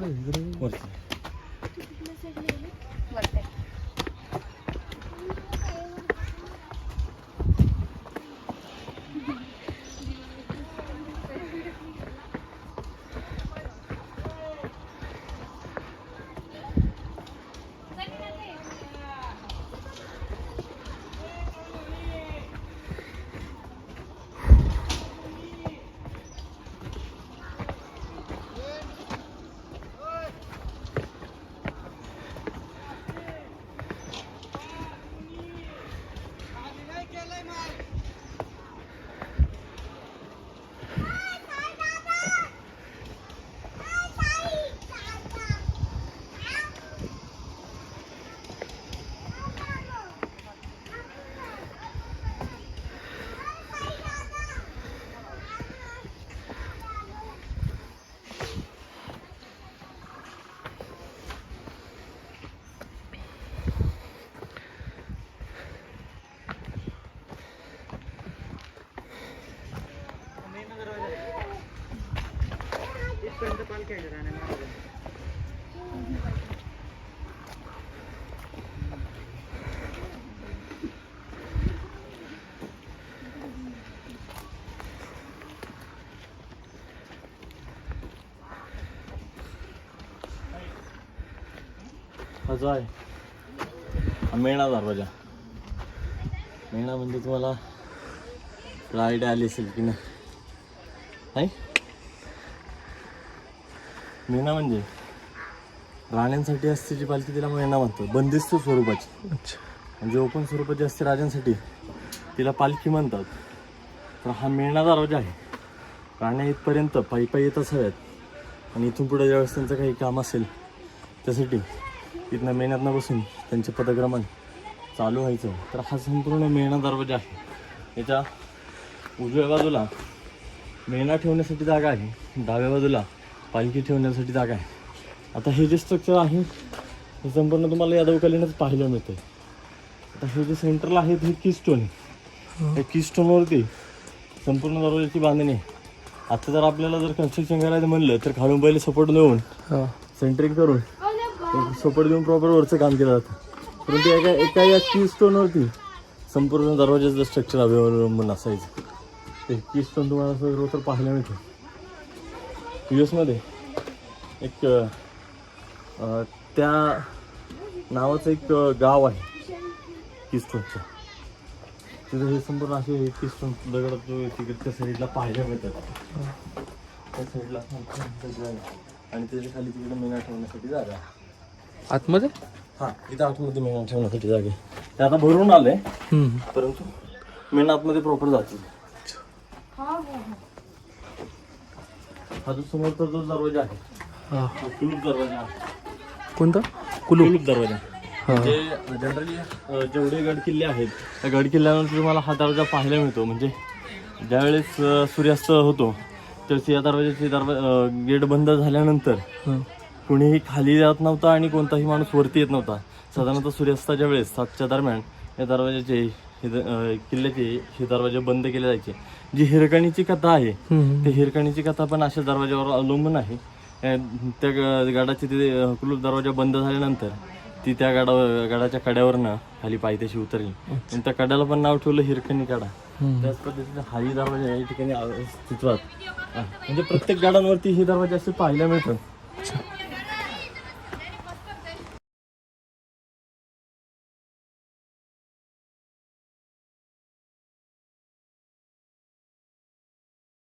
वरती हा जो आहे. हा मेणा दरवाजा. मेणा म्हणजे तुम्हाला आयडिया आली असेल की नाही? मेणा म्हणजे? राण्यांसाठी असते जी पालखी तिला मेणा म्हणतो. बंदिस्त स्वरूपाची. म्हणजे ओपन स्वरूपाची असते राजांसाठी. तिला पालखी म्हणतात. तर हा मेणा दरवाजा आहे. राण्या इथपर्यंत पायी पायी येत असाव्यात. आणि इथून पुढे ज्यावेळेस त्यांचं काही काम असेल त्यासाठी तिथनं मेहनतनं बसून त्यांचे पदक्रमण चालू व्हायचं. तर हा संपूर्ण मेणा दरवाजा आहे. याच्या उजव्या बाजूला मेणा ठेवण्यासाठी जागा आहे. डाव्या बाजूला पालखी ठेवण्यासाठी जागा आहे. आता हे जे स्ट्रक्चर आहे हे संपूर्ण तुम्हाला यादवकालीनच पाहायला मिळतं आता हे जे सेंटरला आहे हे की स्टोन आहे त्या की स्टोनवरती संपूर्ण दरवाजाची बांधणी आहे. आता जर आपल्याला जर कन्स्ट्रक्शन करायचं म्हणलं तर खालून पहिले सपोर्ट देऊन सेंटरिंग करून सपोर्ट देऊन प्रॉपर वरचं काम केलं जातं. परंतु एका एका या की स्टोनवरती संपूर्ण दरवाजाचं स्ट्रक्चर अवलंबून असायचं. ते की स्टोन तुम्हाला सर्वत्र पाहायला मिळतं यू एसमध्ये एक अं, त्या नावाचं एक गाव आहे किस्टोनचं तिथे हे संपूर्ण असे किस्टोन दगड जो तिकडच्या साईडला पाहायला मिळतात. त्या साईडला आणि त्याच्याखाली तिकडे मेना ठेवण्यासाठी जागा आहे. आतमध्ये? हा इथं आतमध्ये मेना ठेवण्यासाठी जागा आहे. ते आता भरून आलंय परंतु मेन आतमध्ये प्रॉपर जातील हा जो समोरचा जो दरवाजा आहे हा. कुलूप दरवाजा आहे. कोणता? कुलू कुलूप दरवाजा. म्हणजे जनरली जेवढे गड किल्ले आहेत त्या गड किल्ल्यानंतर तुम्हाला हा दरवाजा पाहायला मिळतो. म्हणजे ज्यावेळेस अ, सूर्यास्त होतो त्यावेळेस या दरवाजाचे दरवाजा गेट बंद झाल्यानंतर कुणीही खाली जात नव्हता आणि कोणताही माणूस वरती येत नव्हता. साधारणतः सूर्यास्ताच्या वेळेस सातच्या दरम्यान या दरवाजाचे हे किल्ल्याचे हे दरवाजे बंद केले जायचे. जी हिरकणीची कथा आहे ते हिरकणीची कथा पण अशा दरवाजावर अवलंबून आहे. त्या गडाचे ते कुलूप दरवाजा बंद झाल्यानंतर ती त्या गडा गडाच्या कड्यावरनं खाली पायथ्याशी उतरली. आणि त्या कड्याला पण नाव ठेवलं हिरकणी कडा. त्याच पद्धतीने हाही दरवाजा या ठिकाणी अस्तित्वात. म्हणजे प्रत्येक गडांवरती हे दरवाजे असे पाहायला मिळतात.